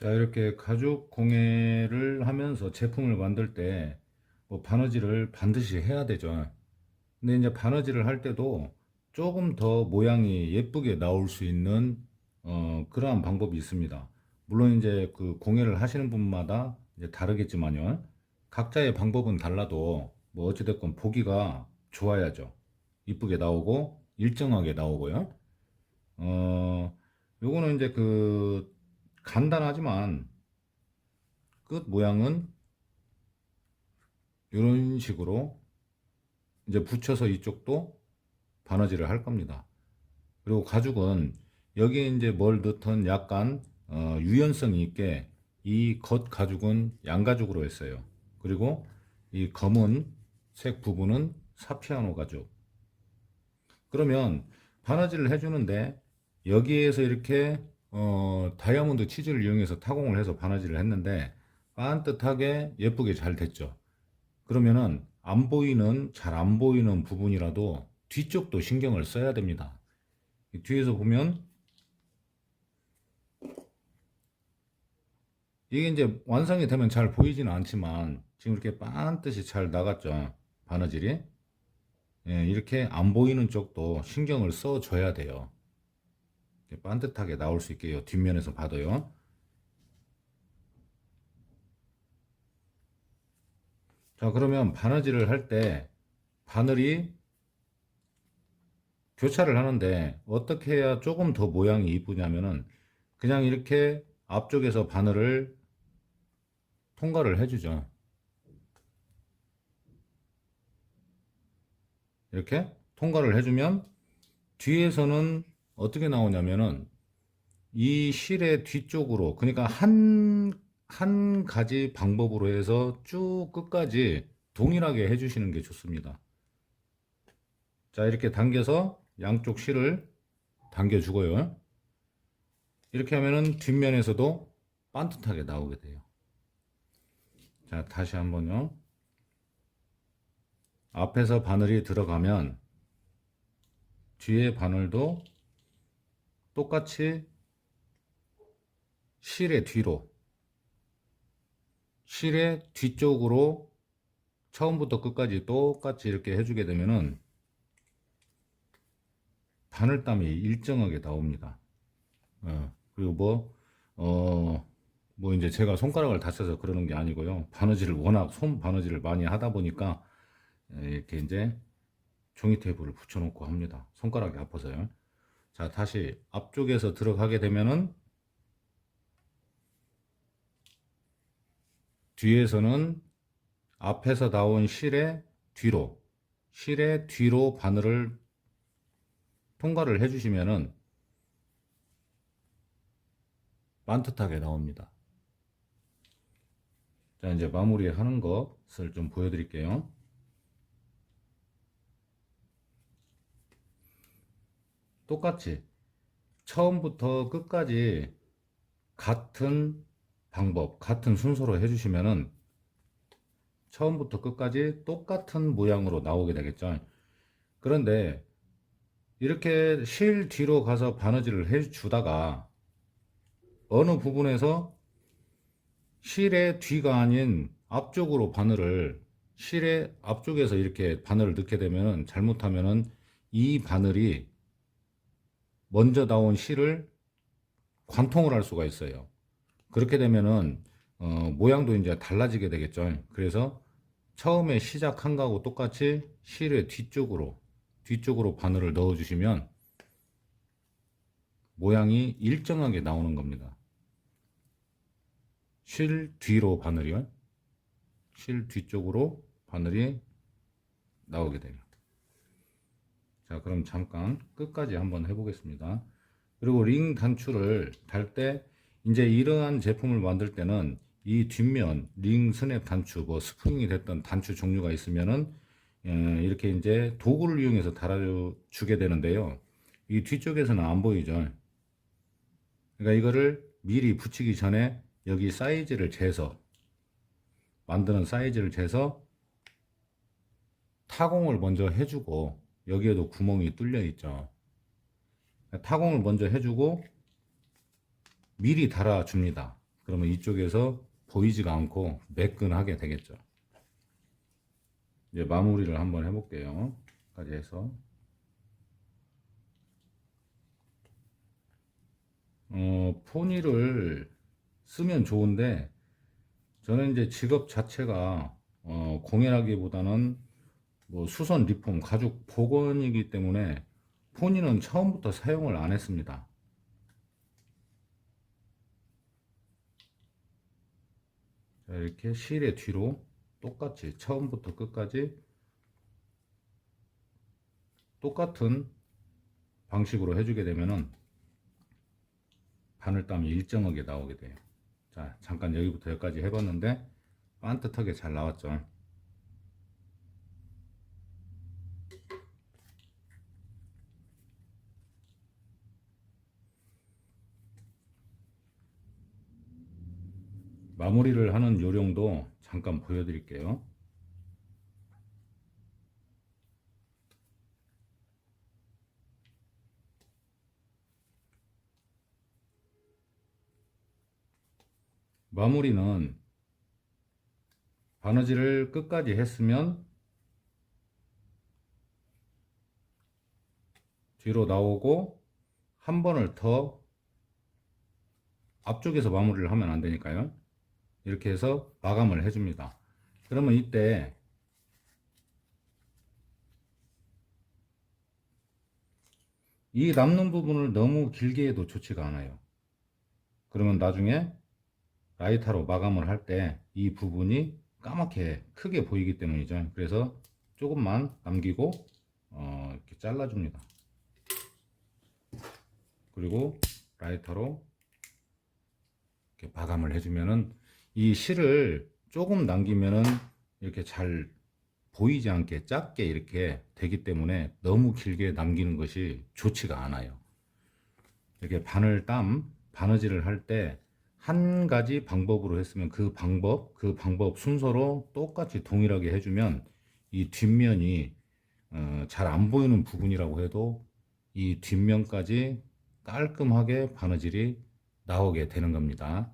자, 이렇게 가죽 공예를 하면서 제품을 만들 때 뭐 바느질을 반드시 해야 되죠. 근데 이제 바느질을 할 때도 조금 더 모양이 예쁘게 나올 수 있는 어, 그러한 방법이 있습니다. 물론 이제 그 공예를 하시는 분마다 이제 다르겠지만요. 각자의 방법은 달라도 뭐 어찌됐건 보기가 좋아야죠. 이쁘게 나오고 일정하게 나오고요. 어, 요거는 이제 그 간단하지만 끝 모양은 이런 식으로 이제 붙여서 이쪽도 바느질을 할 겁니다. 그리고 가죽은 여기에 이제 뭘 넣든 약간 어, 유연성이 있게 이 겉 가죽은 양가죽으로 했어요. 그리고 이 검은 색 부분은 사피아노 가죽. 그러면 바느질을 해주는데 여기에서 이렇게 어, 다이아몬드 치즈를 이용해서 타공을 해서 바느질을 했는데 반듯하게 예쁘게 잘 됐죠. 그러면은 안 보이는 잘 안 보이는 부분이라도 뒤쪽도 신경을 써야 됩니다. 이 뒤에서 보면 이게 이제 완성이 되면 잘 보이지는 않지만 지금 이렇게 반듯이 잘 나갔죠. 바느질이. 예, 이렇게 안 보이는 쪽도 신경을 써줘야 돼요. 반듯하게 나올 수 있게요. 뒷면에서 봐도요. 자, 그러면 바느질을 할 때 바늘이 교차를 하는데 어떻게 해야 조금 더 모양이 이쁘냐면은 그냥 이렇게 앞쪽에서 바늘을 통과를 해주죠. 이렇게 통과를 해주면 뒤에서는 어떻게 나오냐면은 이 실의 뒤쪽으로 그러니까 한, 한 가지 방법으로 해서 쭉 끝까지 동일하게 해주시는 게 좋습니다. 자, 이렇게 당겨서 양쪽 실을 당겨주고요. 이렇게 하면은 뒷면에서도 반듯하게 나오게 돼요. 자, 다시 한번요. 앞에서 바늘이 들어가면 뒤에 바늘도 똑같이 실의 뒤로 실의 뒤쪽으로 처음부터 끝까지 똑같이 이렇게 해주게 되면은 바늘땀이 일정하게 나옵니다. 어, 그리고 뭐, 어, 뭐 이제 제가 손가락을 다쳐서 그러는 게 아니고요. 바느질을 워낙 손 바느질을 많이 하다 보니까 예, 이렇게 이제 종이 테이프를 붙여놓고 합니다. 손가락이 아파서요. 자, 다시 앞쪽에서 들어가게 되면은 뒤에서는 앞에서 나온 실의 뒤로, 실의 뒤로 바늘을 통과를 해주시면은 반듯하게 나옵니다. 자, 이제 마무리 하는 것을 좀 보여드릴게요. 똑같이 처음부터 끝까지 같은 방법, 같은 순서로 해주시면은 처음부터 끝까지 똑같은 모양으로 나오게 되겠죠. 그런데 이렇게 실 뒤로 가서 바느질을 해주다가 어느 부분에서 실의 뒤가 아닌 앞쪽으로 바늘을 실의 앞쪽에서 이렇게 바늘을 넣게 되면은 잘못하면은 이 바늘이 먼저 나온 실을 관통을 할 수가 있어요. 그렇게 되면은 어, 모양도 이제 달라지게 되겠죠. 그래서 처음에 시작한 거하고 똑같이 실의 뒤쪽으로 뒤쪽으로 바늘을 넣어 주시면 모양이 일정하게 나오는 겁니다. 실 뒤로 바늘이요. 실 뒤쪽으로 바늘이 나오게 돼요. 자, 그럼 잠깐 끝까지 한번 해보겠습니다. 그리고 링 단추를 달 때 이제 이러한 제품을 만들 때는 이 뒷면 링 스냅 단추, 뭐 스프링이 됐던 단추 종류가 있으면은 예, 이렇게 이제 도구를 이용해서 달아주게 되는데요. 이 뒤쪽에서는 안 보이죠. 그러니까 이거를 미리 붙이기 전에 여기 사이즈를 재서 만드는 사이즈를 재서 타공을 먼저 해주고 여기에도 구멍이 뚫려 있죠. 타공을 먼저 해주고 미리 달아줍니다. 그러면 이쪽에서 보이지가 않고 매끈하게 되겠죠. 이제 마무리를 한번 해볼게요. 까지 해서 어, 포니를 쓰면 좋은데 저는 이제 직업 자체가 어, 공예라기보다는 뭐 수선 리폼 가죽 복원이기 때문에 포니는 처음부터 사용을 안 했습니다. 자, 이렇게 실의 뒤로 똑같이 처음부터 끝까지 똑같은 방식으로 해주게 되면은 바늘땀이 일정하게 나오게 돼요. 자, 잠깐 여기부터 여기까지 해봤는데 반듯하게 잘 나왔죠. 마무리를 하는 요령도 잠깐 보여드릴게요. 마무리는 바느질을 끝까지 했으면 뒤로 나오고 한 번을 더 앞쪽에서 마무리를 하면 안 되니까요. 이렇게 해서 마감을 해줍니다. 그러면 이때 이 남는 부분을 너무 길게 해도 좋지가 않아요. 그러면 나중에 라이터로 마감을 할 때 이 부분이 까맣게 크게 보이기 때문이죠. 그래서 조금만 남기고 어, 이렇게 잘라줍니다. 그리고 라이터로 이렇게 마감을 해주면은 이 실을 조금 남기면은 이렇게 잘 보이지 않게 작게 이렇게 되기 때문에 너무 길게 남기는 것이 좋지가 않아요. 이렇게 바늘 땀 바느질을 할 때 한 가지 방법으로 했으면 그 방법 그 방법 순서로 똑같이 동일하게 해주면 이 뒷면이 어, 잘 안 보이는 부분이라고 해도 이 뒷면까지 깔끔하게 바느질이 나오게 되는 겁니다.